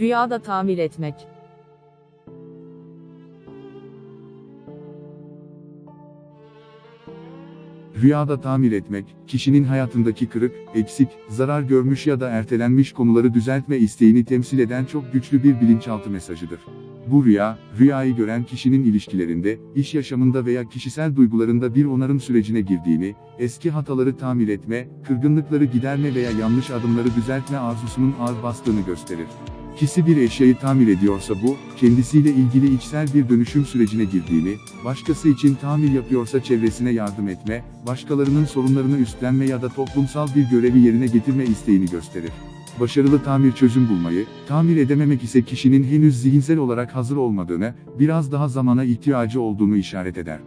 Rüyada tamir etmek. Rüyada tamir etmek, kişinin hayatındaki kırık, eksik, zarar görmüş ya da ertelenmiş konuları düzeltme isteğini temsil eden çok güçlü bir bilinçaltı mesajıdır. Bu rüya, rüyayı gören kişinin ilişkilerinde, iş yaşamında veya kişisel duygularında bir onarım sürecine girdiğini, eski hataları tamir etme, kırgınlıkları giderme veya yanlış adımları düzeltme arzusunun ağır bastığını gösterir. Kişi bir eşyayı tamir ediyorsa bu, kendisiyle ilgili içsel bir dönüşüm sürecine girdiğini, başkası için tamir yapıyorsa çevresine yardım etme, başkalarının sorunlarını üstlenme ya da toplumsal bir görevi yerine getirme isteğini gösterir. Başarılı tamir çözüm bulmayı, tamir edememek ise kişinin henüz zihinsel olarak hazır olmadığını, biraz daha zamana ihtiyacı olduğunu işaret eder.